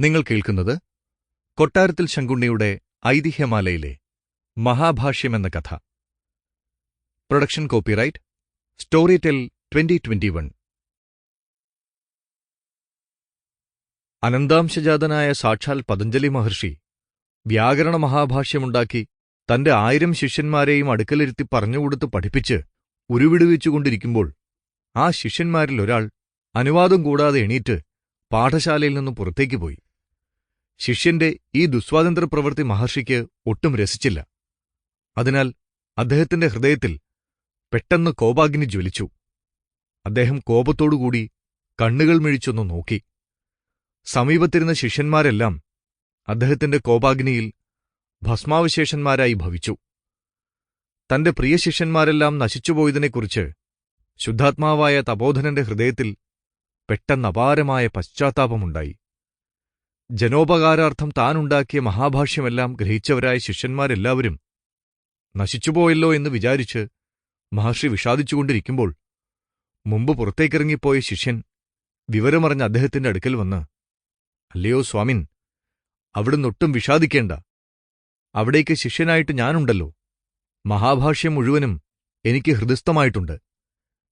നിങ്ങൾ കേൾക്കുന്നത് കൊട്ടാരത്തിൽ ശങ്കുണ്ണിയുടെ ഐതിഹ്യമാലയിലെ മഹാഭാഷ്യം എന്ന കഥ. Production copyright Storytel twenty twenty one. അനന്താംശജാതനായ സാക്ഷാൽ പതഞ്ജലി മഹർഷി വ്യാകരണ മഹാഭാഷ്യമുണ്ടാക്കി തന്റെ ആയിരം ശിഷ്യന്മാരെയും അടുക്കലിരുത്തി പറഞ്ഞുകൊടുത്ത് പഠിപ്പിച്ച് ഉരുവിടുവിച്ചുകൊണ്ടിരിക്കുമ്പോൾ ആ ശിഷ്യന്മാരിൽ ഒരാൾ അനുവാദം കൂടാതെ എണീറ്റ് പാഠശാലയിൽ നിന്ന് പുറത്തേക്ക് പോയി. ശിഷ്യന്റെ ഈ ദുസ്വാതന്ത്ര്യ പ്രവൃത്തി മഹർഷിക്ക് ഒട്ടും രസിച്ചില്ല. അതിനാൽ അദ്ദേഹത്തിന്റെ ഹൃദയത്തിൽ പെട്ടെന്ന് കോപാഗ്നി ജ്വലിച്ചു. അദ്ദേഹം കോപത്തോടുകൂടി കണ്ണുകൾ മിഴിച്ചൊന്നു നോക്കി. സമീപത്തിരുന്ന ശിഷ്യന്മാരെല്ലാം അദ്ദേഹത്തിന്റെ കോപാഗ്നിയിൽ ഭസ്മാവശേഷന്മാരായി ഭവിച്ചു. തന്റെ പ്രിയ ശിഷ്യന്മാരെല്ലാം നശിച്ചുപോയതിനെക്കുറിച്ച് ശുദ്ധാത്മാവായ തപോധനന്റെ ഹൃദയത്തിൽ പെട്ടെന്നപാരമായ പശ്ചാത്താപമുണ്ടായി. ജനോപകാരാർത്ഥം താനുണ്ടാക്കിയ മഹാഭാഷ്യമെല്ലാം ഗ്രഹിച്ചവരായ ശിഷ്യന്മാരെല്ലാവരും നശിച്ചുപോയല്ലോ എന്ന് വിചാരിച്ച് മഹർഷി വിഷാദിച്ചുകൊണ്ടിരിക്കുമ്പോൾ മുമ്പ് പുറത്തേക്കിറങ്ങിപ്പോയ ശിഷ്യൻ വിവരമറിഞ്ഞ അദ്ദേഹത്തിന്റെ അടുക്കൽ വന്ന് അല്ലയോ സ്വാമിൻ അവിടുന്നൊട്ടും വിഷാദിക്കേണ്ട. അവിടേക്ക് ശിഷ്യനായിട്ട് ഞാനുണ്ടല്ലോ. മഹാഭാഷ്യം മുഴുവനും എനിക്ക് ഹൃദയസ്ഥമായിട്ടുണ്ട്.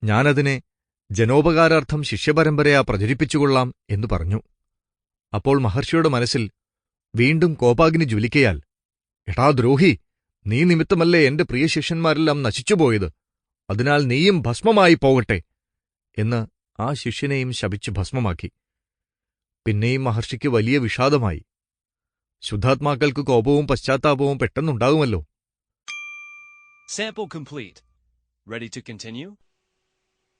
ഞാനതിനെ ജനോപകാരാർത്ഥം ശിഷ്യപരമ്പരയാ പ്രചരിപ്പിച്ചുകൊള്ളാം എന്നു പറഞ്ഞു. അപ്പോൾ മഹർഷിയുടെ മനസ്സിൽ വീണ്ടും കോപാഗ്നി ജ്വലിക്കയാൽ എടാ ദ്രോഹി നീ നിമിത്തമല്ലേ എന്റെ പ്രിയ ശിഷ്യന്മാരെല്ലാം നശിച്ചുപോയത് അതിനാൽ നീയും ഭസ്മമായി പോകട്ടെ എന്ന് ആ ശിഷ്യനെയും ശപിച്ചു ഭസ്മമാക്കി പിന്നെയും മഹർഷിക്ക് വലിയ വിഷാദമായി ശുദ്ധാത്മാക്കൾക്ക് കോപവും പശ്ചാത്താപവും പെട്ടെന്നുണ്ടാകുമല്ലോ Sample complete. Ready to continue?